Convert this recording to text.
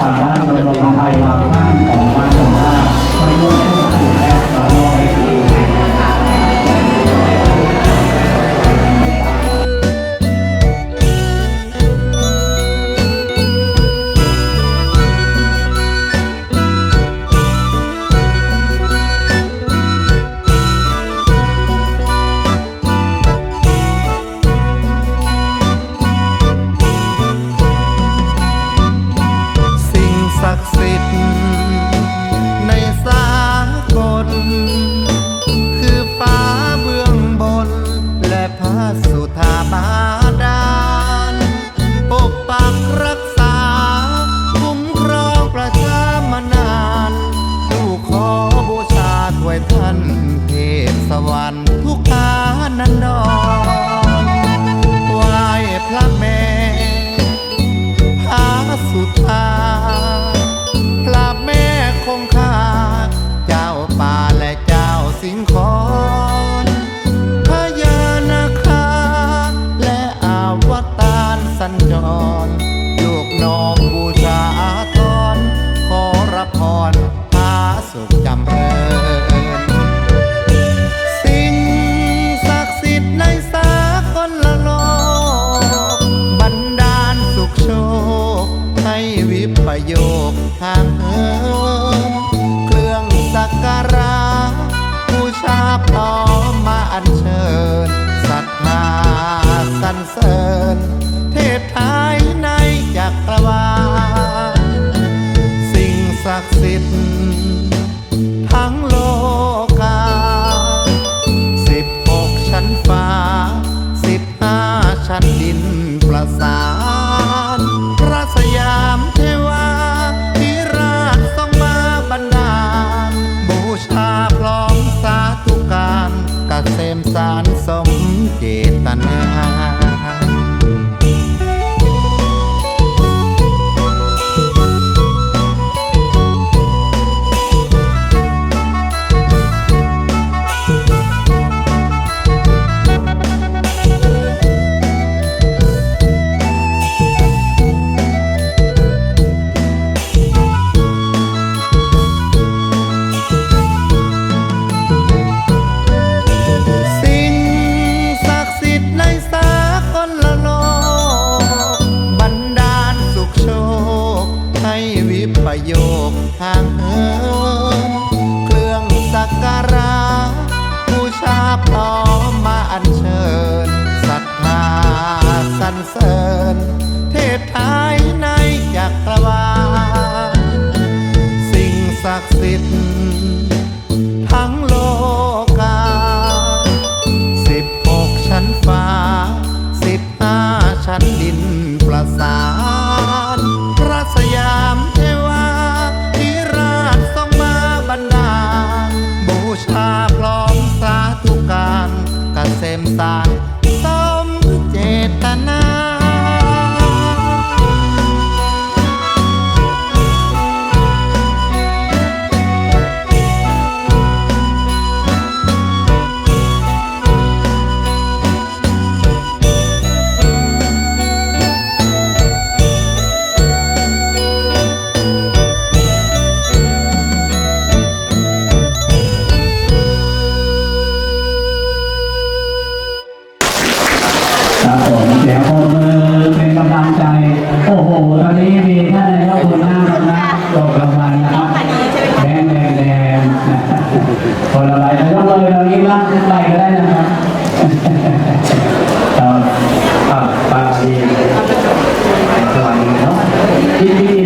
ทางด้ากระทรวงไทยเรา una noche. สานพระสยามเทวาธิราชทรงมาบันดาลบูชาพร้อมสาธุการกเกษมสารสมเจตนา มสาง ผมเสียวปรมือเป็นกำลังใจ โอ้โห ตอนนี้มีท่านนายกคนหน้าคนหน้าตกรางวัลนะครับแดงแดงแดงคนละใบนายกเลยเรายิ้มรับขึ้นก็ได้นะครับปาปาดีสวัสดีครับ